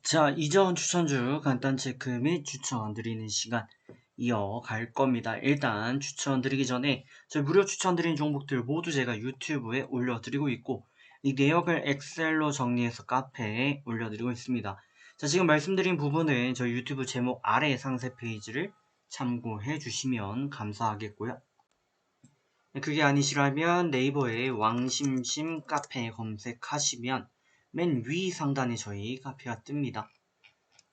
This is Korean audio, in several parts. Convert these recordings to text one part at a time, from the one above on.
자, 이전 추천주 간단 체크 및 추천 드리는 시간 이어갈 겁니다. 일단 추천 드리기 전에 저희 무료 추천 드린 종목들 모두 제가 유튜브에 올려드리고 있고 이 내역을 엑셀로 정리해서 카페에 올려드리고 있습니다. 자, 지금 말씀드린 부분은 저희 유튜브 제목 아래 상세 페이지를 참고해 주시면 감사하겠고요. 네, 그게 아니시라면 네이버에 왕심심 카페 검색하시면 맨 위 상단에 저희 카페가 뜹니다.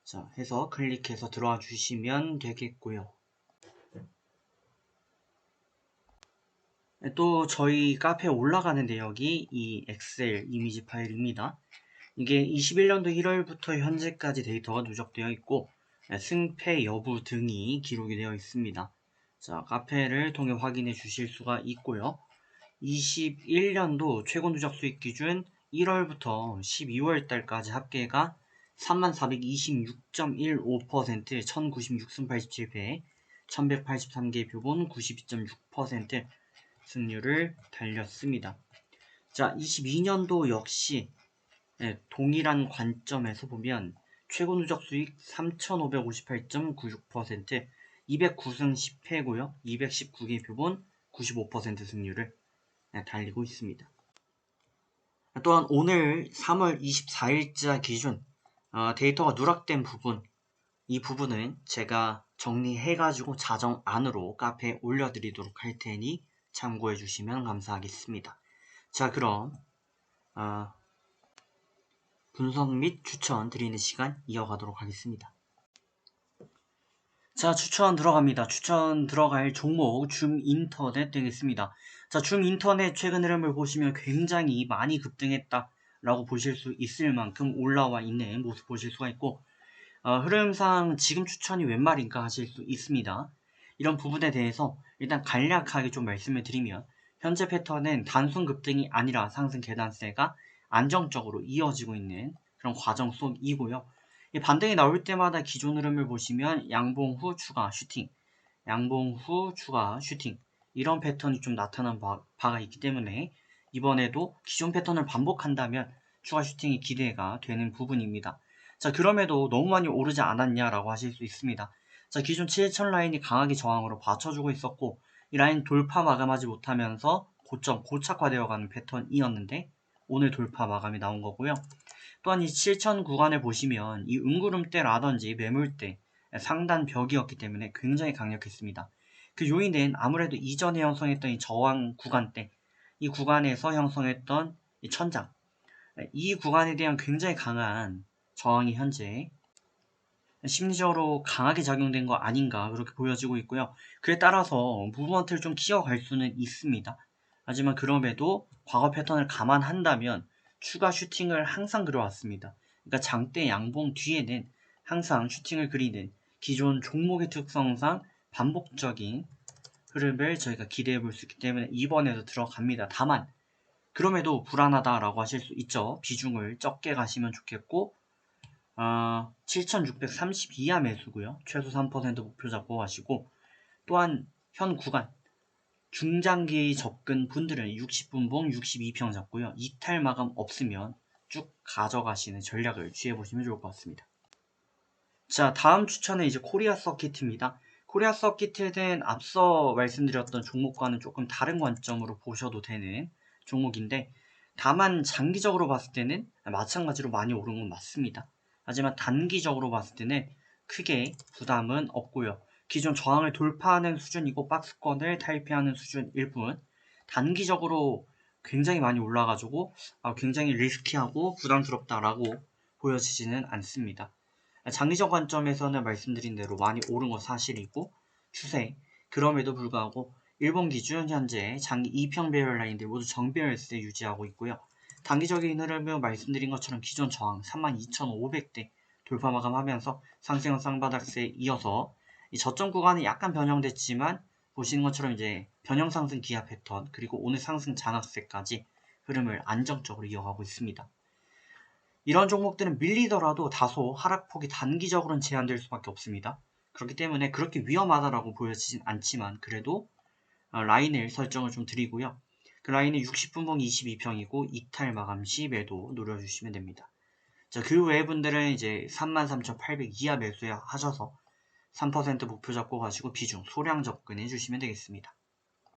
자, 해서 클릭해서 들어와 주시면 되겠고요. 네, 또 저희 카페에 올라가는 내역이 이 엑셀 이미지 파일입니다. 이게 21년도 1월부터 현재까지 데이터가 누적되어 있고 네, 승패 여부 등이 기록이 되어 있습니다. 자, 카페를 통해 확인해 주실 수가 있고요. 21년도 최고 누적 수익 기준 1월부터 12월 달까지 합계가 3426.15% 1096승 87패 1183개 표본 92.6% 승률을 달렸습니다. 자, 22년도 역시 네, 동일한 관점에서 보면 최고 누적 수익 3558.96% 209승 10패고요. 219개 표본 95% 승률을 네, 달리고 있습니다. 또한 오늘 3월 24일자 기준 어, 데이터가 누락된 부분 이 부분은 제가 정리해가지고 자정 안으로 카페에 올려드리도록 할 테니 참고해 주시면 감사하겠습니다. 자 그럼 어, 분석 및 추천 드리는 시간 이어가도록 하겠습니다. 자, 추천 들어갑니다. 추천 들어갈 종목 줌 인터넷 되겠습니다. 자, 줌 인터넷 최근 흐름을 보시면 굉장히 많이 급등했다라고 보실 수 있을 만큼 올라와 있는 모습 보실 수가 있고 어, 흐름상 지금 추천이 웬 말인가 하실 수 있습니다. 이런 부분에 대해서 일단 간략하게 좀 말씀을 드리면 현재 패턴은 단순 급등이 아니라 상승 계단세가 안정적으로 이어지고 있는 그런 과정 속이고요. 반등이 나올 때마다 기존 흐름을 보시면 양봉 후 추가 슈팅, 양봉 후 추가 슈팅 이런 패턴이 좀 나타난 바, 가 있기 때문에 이번에도 기존 패턴을 반복한다면 추가 슈팅이 기대가 되는 부분입니다. 자 그럼에도 너무 많이 오르지 않았냐라고 하실 수 있습니다. 자 기존 7천 라인이 강하게 저항으로 받쳐주고 있었고 이 라인 돌파 마감하지 못하면서 고점 고착화되어가는 패턴이었는데 오늘 돌파 마감이 나온 거고요. 또한 이 7천 구간을 보시면 이 음구름대라든지 매물대 상단 벽이었기 때문에 굉장히 강력했습니다. 그 요인은 아무래도 이전에 형성했던 이 저항 구간대 이 구간에서 형성했던 이 천장 이 구간에 대한 굉장히 강한 저항이 현재 심리적으로 강하게 작용된 거 아닌가 그렇게 보여지고 있고요. 그에 따라서 무브먼트를 좀 키워갈 수는 있습니다. 하지만 그럼에도 과거 패턴을 감안한다면 추가 슈팅을 항상 그려왔습니다. 그러니까 장대 양봉 뒤에는 항상 슈팅을 그리는 기존 종목의 특성상 반복적인 흐름을 저희가 기대해 볼 수 있기 때문에 이번에도 들어갑니다. 다만 그럼에도 불안하다라고 하실 수 있죠. 비중을 적게 가시면 좋겠고 어, 7,630 이하 매수고요. 최소 3% 목표 잡고 가시고 또한 현 구간 중장기 접근 분들은 60분봉 62평 잡고요. 이탈 마감 없으면 쭉 가져가시는 전략을 취해 보시면 좋을 것 같습니다. 자, 다음 추천은 이제 코리아 서킷입니다. 코리아 서킷은 앞서 말씀드렸던 종목과는 조금 다른 관점으로 보셔도 되는 종목인데 다만 장기적으로 봤을 때는 마찬가지로 많이 오른 건 맞습니다. 하지만 단기적으로 봤을 때는 크게 부담은 없고요. 기존 저항을 돌파하는 수준이고 박스권을 탈피하는 수준일 뿐 단기적으로 굉장히 많이 올라가지고 아, 굉장히 리스키하고 부담스럽다라고 보여지지는 않습니다. 장기적 관점에서는 말씀드린 대로 많이 오른 건 사실이고 추세 그럼에도 불구하고 일본 기준 현재 장기 2평 배열 라인들 모두 정배열세 유지하고 있고요. 단기적인 흐름은 말씀드린 것처럼 기존 저항 32,500대 돌파 마감하면서 상승형 쌍바닥세 이어서 이 저점 구간이 약간 변형됐지만 보시는 것처럼 이제 변형 상승 기아 패턴 그리고 오늘 상승 장악세까지 흐름을 안정적으로 이어가고 있습니다. 이런 종목들은 밀리더라도 다소 하락폭이 단기적으로는 제한될 수밖에 없습니다. 그렇기 때문에 그렇게 위험하다라고 보여지진 않지만 그래도 어, 라인을 설정을 좀 드리고요. 그 라인은 60분봉 22평이고 이탈 마감 시 매도 노려주시면 됩니다. 자, 그 외의 분들은 이제 33,800 이하 매수하셔서 3% 목표 잡고 가시고 비중 소량 접근해 주시면 되겠습니다.